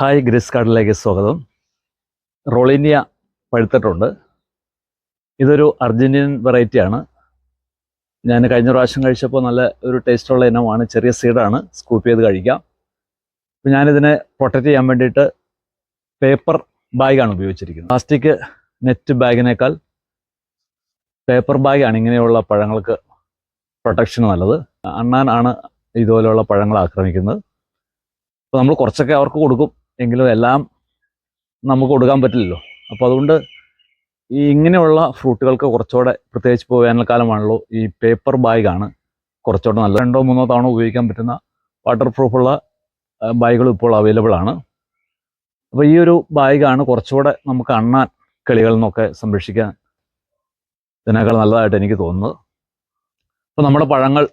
Hi Greece കാർഡിലേക്ക് സ്വാഗതം. റോളിനിയ പഴുത്തിട്ടുണ്ട്. ഇതൊരു Argentine വെറൈറ്റിയാണ് ഞാൻ കഴിഞ്ഞ പ്രാവശ്യം കഴിച്ചപ്പോൾ നല്ല ഒരു ടേസ്റ്റുള്ള ഇനമാണ്. ചെറിയ സീഡാണ് സ്കൂപ്പ് ചെയ്ത് കഴിക്കാം. അപ്പോൾ ഞാനിതിനെ പ്രൊട്ടക്റ്റ് ചെയ്യാൻ വേണ്ടിയിട്ട് പേപ്പർ ബാഗാണ് ഉപയോഗിച്ചിരിക്കുന്നത്. പ്ലാസ്റ്റിക് നെറ്റ് ബാഗിനേക്കാൾ പേപ്പർ ബാഗാണ് ഇങ്ങനെയുള്ള പഴങ്ങൾക്ക് പ്രൊട്ടക്ഷൻ നല്ലത്. അണ്ണാനാണ് ഇതുപോലെയുള്ള പഴങ്ങൾ ആക്രമിക്കുന്നത്. അപ്പോൾ നമ്മൾ കുറച്ചൊക്കെ അവർക്ക് കൊടുക്കും. എങ്കിലും എല്ലാം നമുക്ക് കൊടുക്കാൻ പറ്റില്ലല്ലോ. അപ്പോൾ അതുകൊണ്ട് ഈ ഇങ്ങനെയുള്ള ഫ്രൂട്ടുകൾക്ക് കുറച്ചുകൂടെ പ്രത്യേകിച്ച് ഇപ്പോൾ വേനൽക്കാലമാണല്ലോ ഈ പേപ്പർ ബാഗാണ് കുറച്ചുകൂടെ നല്ല രണ്ടോ മൂന്നോ തവണ ഉപയോഗിക്കാൻ പറ്റുന്ന വാട്ടർ പ്രൂഫുള്ള ബാഗുകൾ ഇപ്പോൾ അവൈലബിൾ ആണ്. അപ്പോൾ ഈ ഒരു ബാഗാണ് കുറച്ചുകൂടെ നമുക്ക് അണ്ണാൻ കിളികളിൽ നിന്നൊക്കെ സംരക്ഷിക്കാൻ ഇതിനേക്കാൾ നല്ലതായിട്ട് എനിക്ക് തോന്നുന്നത്. അപ്പോൾ നമ്മുടെ പഴങ്ങൾ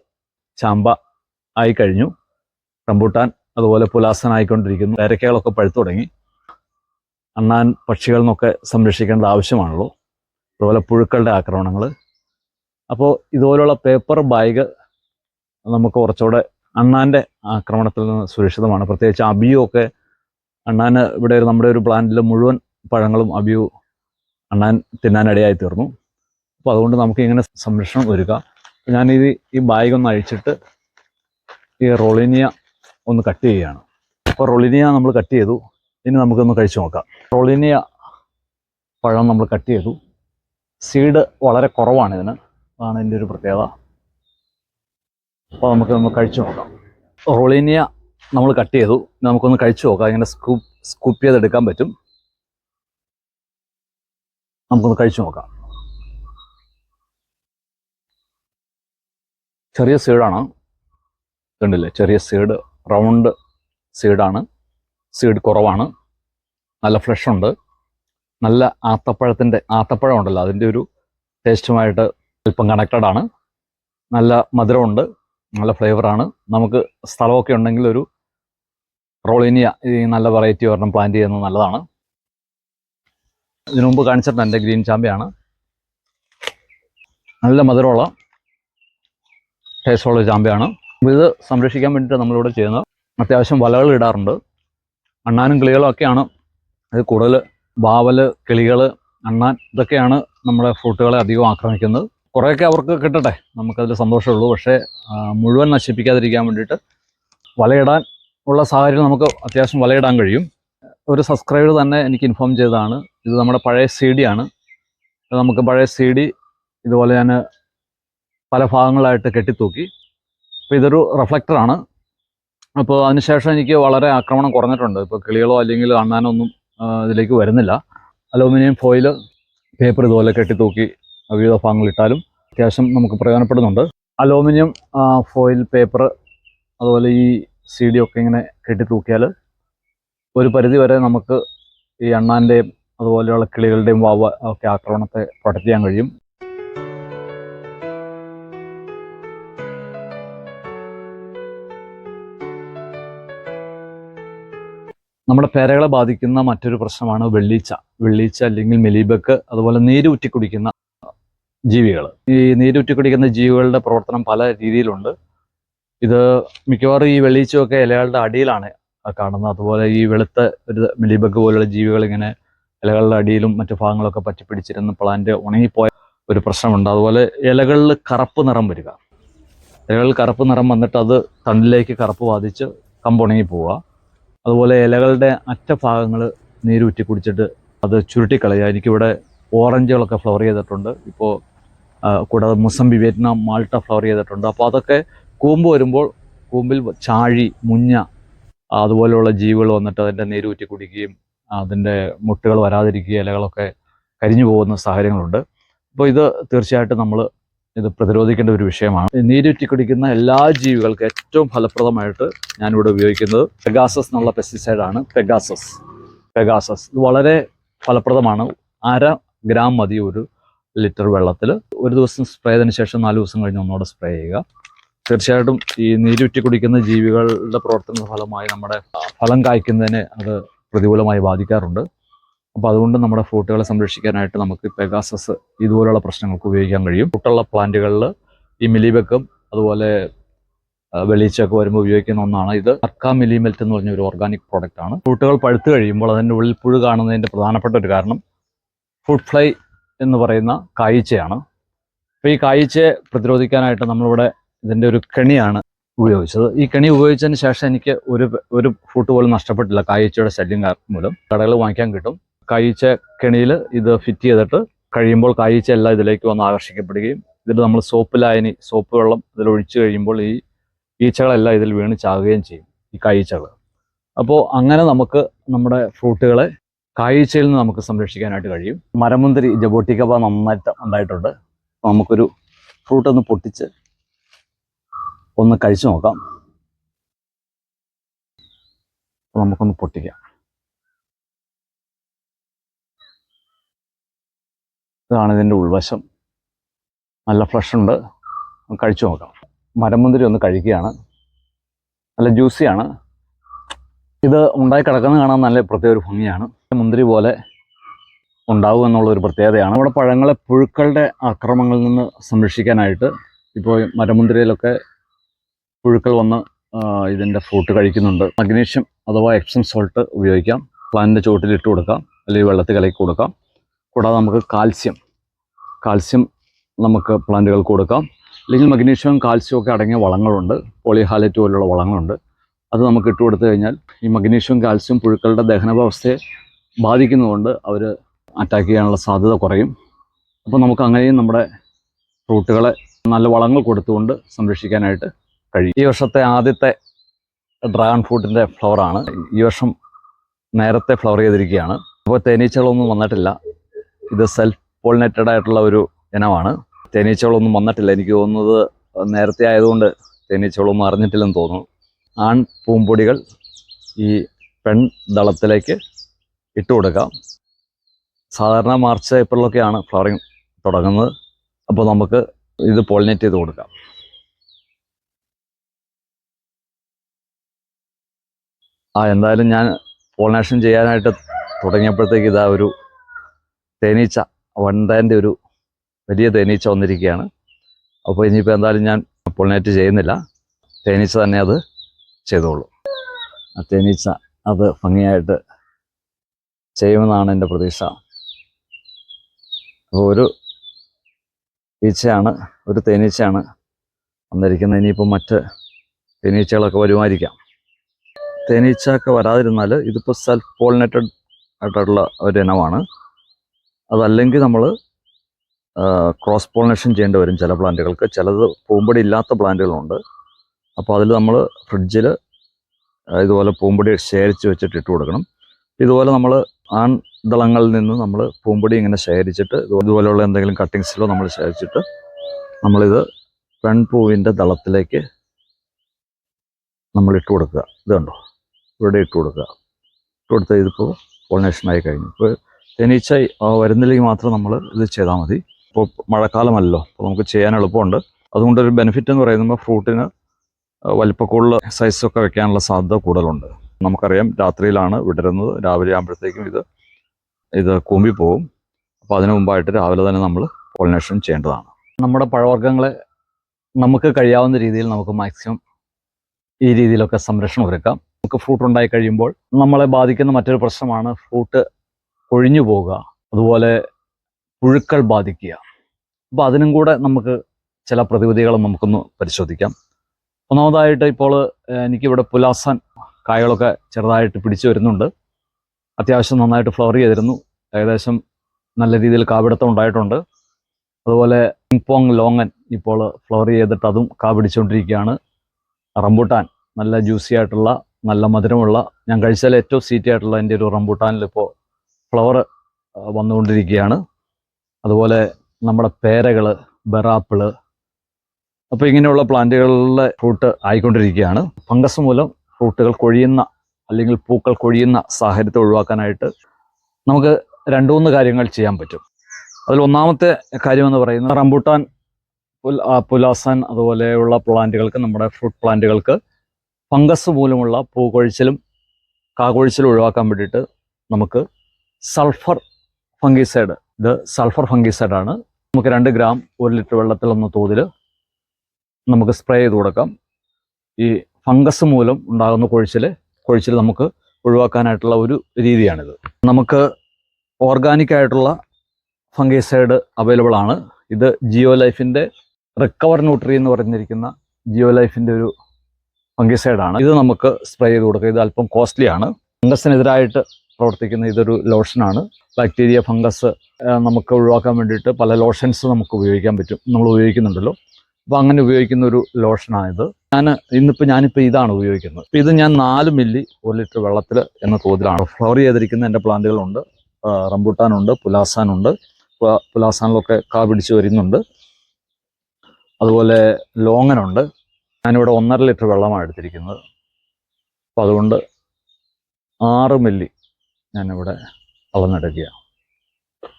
ചാമ്പ ആയി കഴിഞ്ഞു. റംബൂട്ടാൻ അതുപോലെ പുലാസനായിക്കൊണ്ടിരിക്കുന്നു. പേരക്കകളൊക്കെ പഴുത്തു തുടങ്ങി. അണ്ണാൻ പക്ഷികളിൽ നിന്നൊക്കെ സംരക്ഷിക്കേണ്ട ആവശ്യമാണല്ലോ. അതുപോലെ പുഴുക്കളുടെ ആക്രമണങ്ങൾ അപ്പോൾ ഇതുപോലുള്ള പേപ്പർ ബാഗ് നമുക്ക് കുറച്ചുകൂടെ അണ്ണാന്റെ ആക്രമണത്തിൽ നിന്ന് സുരക്ഷിതമാണ്. പ്രത്യേകിച്ച് അബിയു ഒക്കെ അണ്ണാന് ഇവിടെ ഒരു നമ്മുടെ ഒരു പ്ലാന്റിൽ മുഴുവൻ പഴങ്ങളും അബിയു അണ്ണാൻ തിന്നാനിടയായി തീർന്നു. അപ്പോൾ അതുകൊണ്ട് നമുക്ക് ഇങ്ങനെ സംരക്ഷണം ഒരുക്കാം. ഞാനിത് ഈ ബാഗ് ഒന്ന് അഴിച്ചിട്ട് ഈ റോളിനിയ ഒന്ന് കട്ട് ചെയ്യുകയാണ്. അപ്പോൾ റൊളിനിയ നമ്മൾ കട്ട് ചെയ്തു. ഇനി നമുക്കൊന്ന് കഴിച്ചു നോക്കാം. റൊളിനിയ പഴം നമ്മൾ കട്ട് ചെയ്തു. സീഡ് വളരെ കുറവാണ് ഇതിന്. അതാണ് ഇതിന്റെ ഒരു പ്രത്യേകത. അപ്പോൾ നമുക്ക് നമ്മൾ കഴിച്ചു നോക്കാം. റൊളിനിയ നമ്മൾ കട്ട് ചെയ്തു. നമുക്കൊന്ന് കഴിച്ചു നോക്കാം. ഇങ്ങനെ സ്കൂപ്പ് സ്കൂപ്പ് ചെയ്തെടുക്കാൻ പറ്റും. നമുക്കൊന്ന് കഴിച്ചു നോക്കാം. ചെറിയ സീഡാണ് കണ്ടില്ലേ? ചെറിയ സീഡ് റൗണ്ട് സീഡാണ്. സീഡ് കുറവാണ്. നല്ല ഫ്ലഷ് ഉണ്ട്. നല്ല ആത്തപ്പഴത്തിന്റെ ആത്തപ്പഴം ഉണ്ടല്ലോ അതിന്റെ ഒരു ടേസ്റ്റുമായിട്ട് അല്പം കണക്റ്റഡ് ആണ്. നല്ല മധുരമുണ്ട്. നല്ല ഫ്ലേവറാണ് നമുക്ക് സ്ഥലമൊക്കെ ഉണ്ടെങ്കിൽ ഒരു റോളിനിയ ഈ നല്ല വെറൈറ്റി ഒരെണ്ണം പ്ലാന്റ് ചെയ്യുന്നത് നല്ലതാണ്. ഇതിനു മുമ്പ് കാണിച്ചിട്ടുണ്ട് എന്റെ ഗ്രീൻ ചാമ്പയാണ്. നല്ല മധുരമുള്ള ടേസ്റ്റുള്ള ചാമ്പയാണ്. ഇത് സംരക്ഷിക്കാൻ വേണ്ടിയിട്ട് നമ്മളിവിടെ ചെയ്യുന്നത്. അത്യാവശ്യം വലകൾ ഇടാറുണ്ട്. അണ്ണാനും കിളികളും ഒക്കെയാണ്. ഇത് കൂടുതൽ വാവൽ കിളികൾ അണ്ണാൻ ഇതൊക്കെയാണ് നമ്മുടെ ഫ്രൂട്ടുകളെ അധികം ആക്രമിക്കുന്നത്. കുറേയൊക്കെ അവർക്ക് കിട്ടട്ടെ. നമുക്കതിൽ സന്തോഷമുള്ളൂ പക്ഷേ മുഴുവൻ നശിപ്പിക്കാതിരിക്കാൻ വേണ്ടിയിട്ട് വലയിടാൻ ഉള്ള സാഹചര്യം നമുക്ക് അത്യാവശ്യം വലയിടാൻ കഴിയും. ഒരു സബ്സ്ക്രൈബർ തന്നെ എനിക്ക് ഇൻഫോം ചെയ്തതാണ്. ഇത് നമ്മുടെ പഴയ സി ഡി ആണ്. നമുക്ക് പഴയ സി ഡി ഇതുപോലെ ഞാൻ പല ഭാഗങ്ങളായിട്ട് കെട്ടിത്തൂക്കി അപ്പോൾ ഇതൊരു റിഫ്ലക്ടറാണ് അപ്പോൾ അതിനുശേഷം എനിക്ക് വളരെ ആക്രമണം കുറഞ്ഞിട്ടുണ്ട്. ഇപ്പോൾ കിളികളോ അല്ലെങ്കിൽ അണ്ണാനോ ഒന്നും ആ, ഇതിലേക്ക് വരുന്നില്ല. അലൂമിനിയം ഫോയിൽ പേപ്പർ ഇതുപോലെ കെട്ടിത്തൂക്കി വിവിധ ഭാഗങ്ങളിട്ടാലും അത്യാവശ്യം നമുക്ക് പ്രയോജനപ്പെടുന്നുണ്ട്. അലൂമിനിയം ഫോയിൽ പേപ്പർ അതുപോലെ ഈ സി ഡി ഒക്കെ ഇങ്ങനെ കെട്ടി തൂക്കിയാൽ ഒരു പരിധി വരെ നമുക്ക് ഈ അണ്ണാന്റെയും അതുപോലെയുള്ള കിളികളുടെയും വാവ ഒക്കെ ആക്രമണത്തെ പ്രൊട്ടക്റ്റ് ചെയ്യാൻ കഴിയും. നമ്മുടെ പേരകളെ ബാധിക്കുന്ന മറ്റൊരു പ്രശ്നമാണ് വെള്ളീച്ച. വെള്ളീച്ച അല്ലെങ്കിൽ മെലീബക്ക് അതുപോലെ നീരൂറ്റി കുടിക്കുന്ന ജീവികൾ. ഈ നീരൂറ്റി കുടിക്കുന്ന ജീവികളുടെ പ്രവർത്തനം പല രീതിയിലുണ്ട്. ഇത് മിക്കവാറും ഈ വെള്ളീച്ചയൊക്കെ ഇലകളുടെ അടിയിലാണ് കാണുന്നത്. അതുപോലെ ഈ വെളുത്ത ഒരു മെലീബക്ക് പോലുള്ള ജീവികൾ ഇങ്ങനെ ഇലകളുടെ അടിയിലും മറ്റു ഭാഗങ്ങളൊക്കെ പറ്റിപ്പിടിച്ചിരുന്ന് പ്ലാന്റ് ഉണങ്ങിപ്പോയ ഒരു പ്രശ്നമുണ്ട്. അതുപോലെ ഇലകളിൽ കറുപ്പ് നിറം വരിക. ഇലകളിൽ കറുപ്പ് നിറം വന്നിട്ട് അത് തണ്ടിലേക്ക് കറുപ്പ് ബാധിച്ച് കമ്പുണങ്ങി പോവുക അതുപോലെ ഇലകളുടെ അറ്റഭാഗങ്ങൾ നീരൂറ്റി കുടിച്ചിട്ട് അത് ചുരുട്ടിക്കളയുക. എനിക്കിവിടെ ഓറഞ്ചുകളൊക്കെ ഫ്ലവർ ചെയ്തിട്ടുണ്ട്. ഇപ്പോൾ കൂടാതെ മുസംബി വിയറ്റ്നാം മാൾട്ട ഫ്ലവർ ചെയ്തിട്ടുണ്ട്. അപ്പോൾ അതൊക്കെ കൂമ്പ് വരുമ്പോൾ കൂമ്പിൽ ചാഴി മുഞ്ഞ അതുപോലെയുള്ള ജീവികൾ വന്നിട്ട് അതിന്റെ നീരൂറ്റി കുടിക്കുകയും അതിന്റെ മുട്ടുകൾ വരാതിരിക്കുകയും ഇലകളൊക്കെ കരിഞ്ഞു പോകുന്ന സാഹചര്യങ്ങളുണ്ട്. അപ്പോൾ ഇത് തീർച്ചയായിട്ടും നമ്മൾ ഇത് പ്രതിരോധിക്കേണ്ട ഒരു വിഷയമാണ്. നീരുറ്റി കുടിക്കുന്ന എല്ലാ ജീവികൾക്കും ഏറ്റവും ഫലപ്രദമായിട്ട് ഞാനിവിടെ ഉപയോഗിക്കുന്നത് പെഗാസസ് എന്നുള്ള പെസ്റ്റിസൈഡാണ് പെഗാസസ് പെഗാസസ് ഇത് വളരെ ഫലപ്രദമാണ്. അര ഗ്രാം മതി ഒരു ലിറ്റർ വെള്ളത്തിൽ. ഒരു ദിവസം സ്പ്രേ ചെയ്തതിന് ശേഷം നാല് ദിവസം കഴിഞ്ഞ് ഒന്നുകൂടെ സ്പ്രേ ചെയ്യുക. തീർച്ചയായിട്ടും ഈ നീരുറ്റി കുടിക്കുന്ന ജീവികളുടെ പ്രവർത്തന ഫലമായി നമ്മുടെ ഫലം കായ്ക്കുന്നതിനെ അത് പ്രതികൂലമായി ബാധിക്കാറുണ്ട്. അപ്പോൾ അതുകൊണ്ട് നമ്മുടെ ഫ്രൂട്ടുകളെ സംരക്ഷിക്കാനായിട്ട് നമുക്ക് പെഗാസസ് ഇതുപോലുള്ള പ്രശ്നങ്ങൾക്ക് ഉപയോഗിക്കാൻ കഴിയും. ഫ്രൂട്ടുള്ള പ്ലാന്റുകളിൽ ഈ മിലിബെക്കും അതുപോലെ വെളിച്ചൊക്കെ വരുമ്പോൾ ഉപയോഗിക്കുന്ന ഒന്നാണ് ഇത്. അർക്ക മിലിമെൽറ്റ് എന്ന് പറഞ്ഞ ഒരു ഓർഗാനിക് പ്രോഡക്റ്റ് ആണ്. ഫ്രൂട്ടുകൾ പഴുത്തു കഴിയുമ്പോൾ അതിന്റെ ഉള്ളിൽ പുഴു കാണുന്നതിന്റെ പ്രധാനപ്പെട്ട ഒരു കാരണം ഫുഡ് ഫ്ലൈ എന്ന് പറയുന്ന കായ്ച്ചയാണ് അപ്പോൾ ഈ കായ്ച്ചയെ പ്രതിരോധിക്കാനായിട്ട് നമ്മളിവിടെ ഇതിന്റെ ഒരു കെണിയാണ് ഉപയോഗിച്ചത്. ഈ കെണി ഉപയോഗിച്ചതിന് ശേഷം എനിക്ക് ഒരു ഒരു ഫ്രൂട്ട് പോലും നഷ്ടപ്പെട്ടില്ല. കായ്ച്ചയുടെ ശല്യം മൂലം. കടകൾ വാങ്ങിക്കാൻ കിട്ടും. കായ്ച്ച കെണിയിൽ ഇത് ഫിറ്റ് ചെയ്തിട്ട് കഴിയുമ്പോൾ കായ്ച്ച എല്ലാം ഇതിലേക്ക് വന്ന് ആകർഷിക്കപ്പെടുകയും ഇതിൽ നമ്മൾ സോപ്പ് ലായനി സോപ്പ് വെള്ളം ഇതിൽ ഒഴിച്ചു കഴിയുമ്പോൾ ഈ ഈച്ചകളെല്ലാം ഇതിൽ വീണ് ചാകുകയും ചെയ്യും ഈ കായ്ച്ചകൾ അപ്പോൾ അങ്ങനെ നമുക്ക് നമ്മുടെ ഫ്രൂട്ടുകളെ കായ്ച്ചയിൽ നിന്ന് നമുക്ക് സംരക്ഷിക്കാനായിട്ട് കഴിയും. മരമുന്തിരി ജബോട്ടിക്കപ്പ നന്നായിട്ട് ഉണ്ടായിട്ടുണ്ട്. നമുക്കൊരു ഫ്രൂട്ട് ഒന്ന് പൊട്ടിച്ച് ഒന്ന് കഴിച്ചു നോക്കാം. നമുക്കൊന്ന് പൊട്ടിക്കാം. ഇതാണ് ഇതിന്റെ ഉൾവശം. നല്ല ഫ്ലഷ് ഉണ്ട്. കഴിച്ചു നോക്കാം. മരമുന്തിരി ഒന്ന് കഴിക്കുകയാണ്. നല്ല ജ്യൂസിയാണ് ഇത് ഉണ്ടായി കിടക്കുന്നത് കാണാൻ നല്ല പ്രത്യേക ഒരു ഭംഗിയാണ്. മുന്തിരി പോലെ ഉണ്ടാവും എന്നുള്ളൊരു പ്രത്യേകതയാണ്. നമ്മുടെ പഴങ്ങളെ പുഴുക്കളുടെ ആക്രമണങ്ങളിൽ നിന്ന് സംരക്ഷിക്കാനായിട്ട് ഇപ്പോൾ മരമുന്തിരിയിലൊക്കെ പുഴുക്കൾ വന്ന് ഇതിന്റെ ഫ്രൂട്ട് കഴിക്കുന്നുണ്ട്. മഗ്നീഷ്യം അഥവാ എപ്സം സോൾട്ട് ഉപയോഗിക്കാം. പ്ലാന്റിന്റെ ചുവട്ടിൽ ഇട്ട് കൊടുക്കാം. അല്ലെങ്കിൽ വെള്ളത്തിൽ കലക്കി കൊടുക്കാം. കൂടാതെ നമുക്ക് കാൽസ്യം. കാൽസ്യം നമുക്ക് പ്ലാന്റുകൾക്ക് കൊടുക്കാം. അല്ലെങ്കിൽ മഗ്നീഷ്യവും കാൽസ്യം ഒക്കെ അടങ്ങിയ വളങ്ങളുണ്ട്. പോളിഹാലറ്റ് പോലുള്ള വളങ്ങളുണ്ട്. അത് നമുക്ക് ഇട്ട് കൊടുത്തു കഴിഞ്ഞാൽ ഈ മഗ്നീഷ്യവും കാൽസ്യം പുഴുക്കളുടെ ദഹനവ്യവസ്ഥയെ ബാധിക്കുന്നതുകൊണ്ട് അവർ അറ്റാക്ക് ചെയ്യാനുള്ള സാധ്യത കുറയും. അപ്പോൾ നമുക്ക് അങ്ങനെയും നമ്മുടെ ഫ്രൂട്ടുകളെ നല്ല വളങ്ങൾ കൊടുത്തുകൊണ്ട് സംരക്ഷിക്കാനായിട്ട് കഴിയും. ഈ വർഷത്തെ ആദ്യത്തെ ഡ്രാഗൺ ഫ്രൂട്ടിന്റെ ഫ്ലവറാണ് ഈ വർഷം നേരത്തെ ഫ്ലവർ ചെയ്തിരിക്കുകയാണ്. അപ്പോൾ തേനീച്ചകളൊന്നും വന്നിട്ടില്ല. ഇത് സെൽഫ് പോളിനേറ്റഡ് ആയിട്ടുള്ള ഒരു ഇനമാണ്. തേനീച്ചകളൊന്നും വന്നിട്ടില്ല. എനിക്ക് തോന്നുന്നത് നേരത്തെ ആയതുകൊണ്ട് തേനീച്ചകളൊന്നും അറിഞ്ഞിട്ടില്ലെന്ന് തോന്നുന്നു. ആൺ പൂമ്പൊടികൾ ഈ പെൺ ദളത്തിലേക്ക് ഇട്ട് കൊടുക്കാം. സാധാരണ മാർച്ച് ഏപ്രിലൊക്കെയാണ് ഫ്ലവറിങ് തുടങ്ങുന്നത്. അപ്പോൾ നമുക്ക് ഇത് പോളിനേറ്റ് ചെയ്ത് കൊടുക്കാം. ആ എന്തായാലും ഞാൻ പോളിനേഷൻ ചെയ്യാനായിട്ട് തുടങ്ങിയപ്പോഴത്തേക്ക് ഇതാ ഒരു തേനീച്ച വണ്ടേന്റെ ഒരു വലിയ തേനീച്ച വന്നിരിക്കുകയാണ്. അപ്പോൾ ഇനിയിപ്പോൾ എന്തായാലും ഞാൻ പൊളിനേറ്റ് ചെയ്യുന്നില്ല. തേനീച്ച തന്നെ അത് ചെയ്തോളൂ. ആ തേനീച്ച അത് ഭംഗിയായിട്ട് ചെയ്യുമെന്നാണ് എന്റെ പ്രതീക്ഷ. അപ്പോൾ ഒരു ഈച്ചയാണ് ഒരു തേനീച്ചയാണ് വന്നിരിക്കുന്നത്. ഇനിയിപ്പോൾ മറ്റ് തേനീച്ചകളൊക്കെ വരുമായിരിക്കാം. തേനീച്ച ഒക്കെ വരാതിരുന്നാൽ ഇതിപ്പോൾ സെൽഫ് പോളിനേറ്റഡ് ആയിട്ടുള്ള ഒരു ഇനമാണ് അതല്ലെങ്കിൽ നമ്മൾ ക്രോസ് പോളിനേഷൻ ചെയ്യേണ്ടി വരും ചില പ്ലാന്റുകൾക്ക്. ചിലത് പൂമ്പടി ഇല്ലാത്ത പ്ലാന്റുകളുണ്ട്. അപ്പോൾ അതിൽ നമ്മൾ ഫ്രിഡ്ജിൽ ഇതുപോലെ പൂമ്പൊടി ശേഖരിച്ച് വെച്ചിട്ട് ഇട്ട് കൊടുക്കണം. ഇതുപോലെ നമ്മൾ ആൺ ദളങ്ങളിൽ നിന്ന് നമ്മൾ പൂമ്പടി ഇങ്ങനെ ശേഖരിച്ചിട്ട് ഇത് ഇതുപോലെയുള്ള എന്തെങ്കിലും കട്ടിങ്സിലോ നമ്മൾ ശേഖരിച്ചിട്ട് നമ്മളിത് പെൺപൂവിന്റെ ദളത്തിലേക്ക് നമ്മൾ ഇട്ട് കൊടുക്കുക. ഇത് കണ്ടോ? ഇവിടെ ഇട്ട് കൊടുക്കുക. ഇട്ട് കൊടുത്താൽ ഇതിപ്പോൾ പോളിനേഷനായി കഴിഞ്ഞു. ഇപ്പോൾ തേനീച്ച വരുന്നില്ലെങ്കിൽ മാത്രം നമ്മൾ ഇത് ചെയ്താൽ മതി. ഇപ്പോൾ മഴക്കാലമല്ലോ അപ്പോൾ നമുക്ക് ചെയ്യാൻ എളുപ്പമുണ്ട്. അതുകൊണ്ടൊരു ബെനിഫിറ്റ് എന്ന് പറയുമ്പോൾ ഫ്രൂട്ടിന് വലിപ്പക്കൂടുതൽ സൈസൊക്കെ വെക്കാനുള്ള സാധ്യത കൂടുതലുണ്ട്. നമുക്കറിയാം രാത്രിയിലാണ് വിടരുന്നത്. രാവിലെ ആകുമ്പോഴത്തേക്കും ഇത് ഇത് കൂമ്പി പോകും അപ്പോൾ അതിനു മുമ്പായിട്ട് രാവിലെ തന്നെ നമ്മൾ പോളിനേഷൻ ചെയ്യേണ്ടതാണ്. നമ്മുടെ പഴവർഗങ്ങളെ നമുക്ക് കഴിയാവുന്ന രീതിയിൽ നമുക്ക് മാക്സിമം ഈ രീതിയിലൊക്കെ സംരക്ഷണം ഒരുക്കാം. നമുക്ക് ഫ്രൂട്ട് ഉണ്ടായി കഴിയുമ്പോൾ നമ്മളെ ബാധിക്കുന്ന മറ്റൊരു പ്രശ്നമാണ് ഫ്രൂട്ട് കൊഴിഞ്ഞു പോകുക അതുപോലെ പുഴുക്കൾ ബാധിക്കുക. അപ്പോൾ അതിനും കൂടെ നമുക്ക് ചില പ്രതിവിധികൾ നമുക്കൊന്ന് പരിശോധിക്കാം. ഒന്നാമതായിട്ട് ഇപ്പോൾ എനിക്കിവിടെ പുലാസൻ കായകളൊക്കെ ചെറുതായിട്ട് പിടിച്ചു വരുന്നുണ്ട്. അത്യാവശ്യം നന്നായിട്ട് ഫ്ലവർ ചെയ്തിരുന്നു. ഏകദേശം നല്ല രീതിയിൽ കാപിടുത്തം ഉണ്ടായിട്ടുണ്ട്. അതുപോലെ പിങ്പോങ് ലോങ്ങൻ ഇപ്പോൾ ഫ്ലവർ ചെയ്തിട്ട് അതും കാപിടിച്ചുകൊണ്ടിരിക്കുകയാണ് റംബൂട്ടാൻ നല്ല ജ്യൂസി ആയിട്ടുള്ള നല്ല മധുരമുള്ള ഞാൻ കഴിച്ചാൽ ഏറ്റവും സീറ്റി ആയിട്ടുള്ള എന്റെ ഒരു റംബൂട്ടാനിൽ ഇപ്പോൾ ഫ്ലവർ വന്നുകൊണ്ടിരിക്കുകയാണ്. അതുപോലെ നമ്മുടെ പേരകൾ ബെറാപ്പിൾ അപ്പോൾ ഇങ്ങനെയുള്ള പ്ലാന്റുകളിലെ ഫ്രൂട്ട് ആയിക്കൊണ്ടിരിക്കുകയാണ്. ഫംഗസ് മൂലം ഫ്രൂട്ടുകൾ കൊഴിയുന്ന അല്ലെങ്കിൽ പൂക്കൾ കൊഴിയുന്ന സാഹചര്യത്തെ ഒഴിവാക്കാനായിട്ട് നമുക്ക് രണ്ടു മൂന്ന് കാര്യങ്ങൾ ചെയ്യാൻ പറ്റും. അതിൽ ഒന്നാമത്തെ കാര്യമെന്ന് പറയുന്നത് റംബൂട്ടാൻ പുൽ പുലാസാൻ അതുപോലെയുള്ള പ്ലാന്റുകൾക്ക് നമ്മുടെ ഫ്രൂട്ട് പ്ലാന്റുകൾക്ക് ഫംഗസ് മൂലമുള്ള പൂക്കൊഴിച്ചിലും കാകൊഴിച്ചിലും ഒഴിവാക്കാൻ വേണ്ടിയിട്ട് നമുക്ക് സൾഫർ ഫംഗിസൈഡ്. ഇത് സൾഫർ ഫംഗിസൈഡ് ആണ്. നമുക്ക് രണ്ട് ഗ്രാം ഒരു ലിറ്റർ വെള്ളത്തിൽ ഒന്ന് തോതിൽ നമുക്ക് സ്പ്രേ ചെയ്ത് കൊടുക്കാം. ഈ ഫംഗസ് മൂലം ഉണ്ടാകുന്ന കൊഴിച്ചിൽ കൊഴിച്ചിൽ നമുക്ക് ഒഴിവാക്കാനായിട്ടുള്ള ഒരു രീതിയാണിത്. നമുക്ക് ഓർഗാനിക് ആയിട്ടുള്ള ഫംഗിസൈഡ് അവൈലബിൾ ആണ്. ഇത് ജിയോ ലൈഫിന്റെ റിക്കവർ ന്യൂട്രി എന്ന് പറഞ്ഞിരിക്കുന്ന ജിയോ ലൈഫിന്റെ ഒരു ഫംഗിസൈഡാണ് ഇത് നമുക്ക് സ്പ്രേ ചെയ്ത് കൊടുക്കുക ഇത് അല്പം കോസ്റ്റ്ലി ആണ്. ഫംഗസിനെതിരായിട്ട് പ്രവർത്തിക്കുന്ന ഇതൊരു ലോഷനാണ്. ബാക്ടീരിയ ഫംഗസ് നമുക്ക് ഒഴിവാക്കാൻ വേണ്ടിയിട്ട് പല ലോഷൻസ് നമുക്ക് ഉപയോഗിക്കാൻ പറ്റും. നമ്മൾ ഉപയോഗിക്കുന്നുണ്ടല്ലോ. അപ്പോൾ അങ്ങനെ ഉപയോഗിക്കുന്ന ഒരു ലോഷനാണിത്. ഞാൻ ഇന്നിപ്പോൾ ഞാനിപ്പോൾ ഇതാണ് ഉപയോഗിക്കുന്നത്. ഇത് ഞാൻ നാല് മില്ലി ഒരു ലിറ്റർ വെള്ളത്തിൽ എന്ന തോതിലാണ്. ഫ്ലവർ ചെയ്തിരിക്കുന്ന എന്റെ പ്ലാന്റുകളുണ്ട്. റംബൂട്ടാനുണ്ട് പുലാസാനുണ്ട്. പുലാസാനിലൊക്കെ കാ പിടിച്ച് വരുന്നുണ്ട്. അതുപോലെ ലോങ്ങനുണ്ട്. ഞാനിവിടെ ഒന്നര ലിറ്റർ വെള്ളമാണ് എടുത്തിരിക്കുന്നത്. അപ്പോൾ അതുകൊണ്ട് ആറ് മില്ലി ഞാനിവിടെ അളന്നെടുക്കുക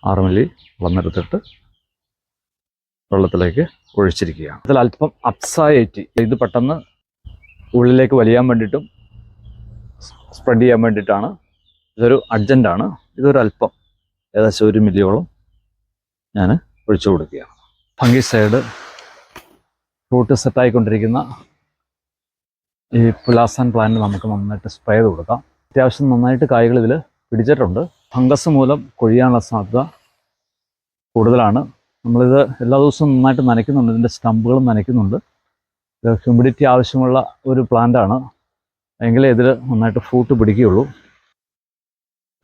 ആറ് മില്ലി അളന്നെടുത്തിട്ട് വെള്ളത്തിലേക്ക് ഒഴിച്ചിരിക്കുകയാണ് ഇതിൽ അല്പം അപ്സായേറ്റി ഇത് പെട്ടെന്ന് ഉള്ളിലേക്ക് വലിയാൻ വേണ്ടിയിട്ടും സ്പ്രെഡ് ചെയ്യാൻ വേണ്ടിയിട്ടാണ്. ഇതൊരു അർജന്റാണ് ഇതൊരു അല്പം ഏകദേശം ഒരു മില്ലിയോളം ഞാൻ ഒഴിച്ചു കൊടുക്കുകയാണ് ഫംഗിസൈഡ് ഫ്രൂട്ട് സെറ്റായിക്കൊണ്ടിരിക്കുന്ന ഈ പുലാസാൻ പ്ലാന്റ് നമുക്ക് നന്നായിട്ട് സ്പ്രേ ചെയ്ത് കൊടുക്കാം. അത്യാവശ്യം നന്നായിട്ട് കായകൾ ഇതിൽ പിടിച്ചിട്ടുണ്ട്. ഫംഗസ് മൂലം കൊഴിയാനുള്ള സാധ്യത കൂടുതലാണ്. നമ്മളിത് എല്ലാ ദിവസവും നന്നായിട്ട് നനയ്ക്കുന്നുണ്ട്. ഇതിന്റെ സ്റ്റമ്പുകളും നനയ്ക്കുന്നുണ്ട്. ഇത് ഹ്യൂമിഡിറ്റി ആവശ്യമുള്ള ഒരു പ്ലാന്റാണ് എങ്കിലേ ഇതിൽ നന്നായിട്ട് ഫ്രൂട്ട് പിടിക്കുകയുള്ളൂ.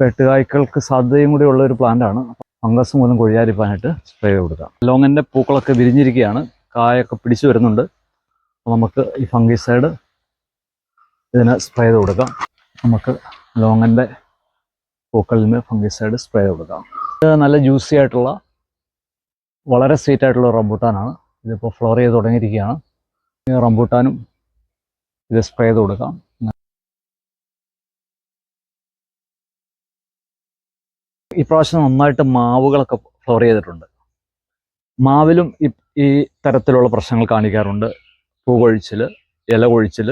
വെട്ടുകായ്ക്കൾക്ക് സാധ്യതയും കൂടി ഉള്ള ഒരു പ്ലാന്റാണ് ഫംഗസ് മൂലം കൊഴിയാതിരിക്കാനായിട്ട് സ്പ്രേ കൊടുക്കാം ലോങ്ങിന്റെ പൂക്കളൊക്കെ വിരിഞ്ഞിരിക്കുകയാണ്. കായൊക്കെ പിടിച്ചു വരുന്നുണ്ട്. അപ്പോൾ നമുക്ക് ഈ ഫംഗിസൈഡ് ഇതിന് സ്പ്രേ ചെയ്ത് കൊടുക്കാം. നമുക്ക് ലോങ്ങിന്റെ പൂക്കളിൽ നിന്ന് ഫംഗിസൈഡ് സ്പ്രേ കൊടുക്കാം. ഇത് നല്ല ജ്യൂസി ആയിട്ടുള്ള വളരെ സ്വീറ്റ് ആയിട്ടുള്ള റംബൂട്ടാനാണ്. ഇതിപ്പോൾ ഫ്ലോർ ചെയ്ത് തുടങ്ങിയിരിക്കുകയാണ്. ഈ റംബൂട്ടാനും ഇത് സ്പ്രേ ചെയ്ത് കൊടുക്കാം. ഇപ്രാവശ്യം നന്നായിട്ട് മാവുകളൊക്കെ ഫ്ലോർ ചെയ്തിട്ടുണ്ട്. മാവിലും ഈ തരത്തിലുള്ള പ്രശ്നങ്ങൾ കാണിക്കാറുണ്ട്. പൂ കൊഴിച്ചിൽ ഇല കൊഴിച്ചിൽ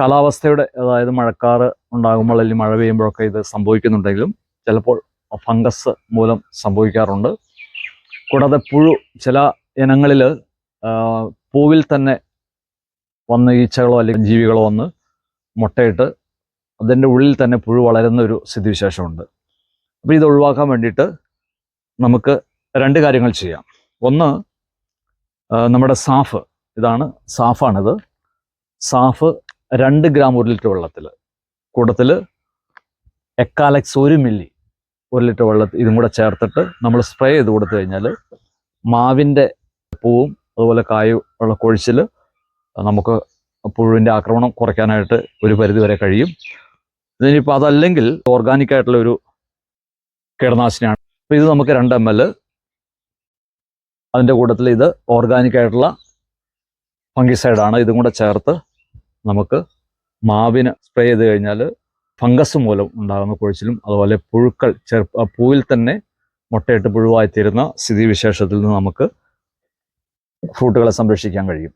കാലാവസ്ഥയുടെ അതായത് മഴക്കാറ് ഉണ്ടാകുമ്പോൾ അല്ലെങ്കിൽ മഴ പെയ്യുമ്പോഴൊക്കെ ഇത് സംഭവിക്കുന്നുണ്ടെങ്കിലും ചിലപ്പോൾ ഫംഗസ് മൂലം സംഭവിക്കാറുണ്ട്. കൂടാതെ പുഴു ചില ഇനങ്ങളിൽ പൂവിൽ തന്നെ വന്ന് ഈച്ചകളോ അല്ലെങ്കിൽ ജീവികളോ വന്ന് മുട്ടയിട്ട് അതിന്റെ ഉള്ളിൽ തന്നെ പുഴു വളരുന്ന ഒരു സ്ഥിതിവിശേഷമുണ്ട്. അപ്പോൾ ഇത് ഒഴിവാക്കാൻ വേണ്ടിയിട്ട് നമുക്ക് രണ്ട് കാര്യങ്ങൾ ചെയ്യാം. ഒന്ന് നമ്മുടെ സാഫ് ഇതാണ് സാഫാണിത്. സാഫ് രണ്ട് ഗ്രാം ഒരു ലിറ്റർ വെള്ളത്തിൽ കൂട്ടത്തിൽ എക്കാലക്സ് ഒരു മില്ലി ഒരു ലിറ്റർ വെള്ളത്തിൽ ഇതും കൂടെ ചേർത്തിട്ട് നമ്മൾ സ്പ്രേ ചെയ്ത് കൊടുത്തു കഴിഞ്ഞാൽ മാവിന്റെ പൂവും അതുപോലെ കായും ഉള്ള കൊഴിച്ചിൽ നമുക്ക് പുഴുവിന്റെ ആക്രമണം കുറയ്ക്കാനായിട്ട് ഒരു പരിധി വരെ കഴിയും. ഇതിനിപ്പോൾ അതല്ലെങ്കിൽ ഓർഗാനിക് ആയിട്ടുള്ള ഒരു കീടനാശിനിയാണ്. അപ്പോൾ ഇത് നമുക്ക് രണ്ട് എം എൽ അതിന്റെ കൂട്ടത്തിൽ ഇത് ഓർഗാനിക് ആയിട്ടുള്ള ഫംഗിസൈഡാണ് ഇതും കൂടെ ചേർത്ത് നമുക്ക് മാവിന് സ്പ്രേ ചെയ്ത് കഴിഞ്ഞാൽ ഫംഗസ് മൂലം ഉണ്ടാകുന്ന കൊഴിച്ചിലും അതുപോലെ പുഴുക്കൾ ചെറുപ്പ പൂവിൽ തന്നെ മുട്ടയിട്ട് പുഴുവായിത്തീരുന്ന സ്ഥിതിവിശേഷത്തിൽ നിന്ന് നമുക്ക് ഫ്രൂട്ടുകളെ സംരക്ഷിക്കാൻ കഴിയും.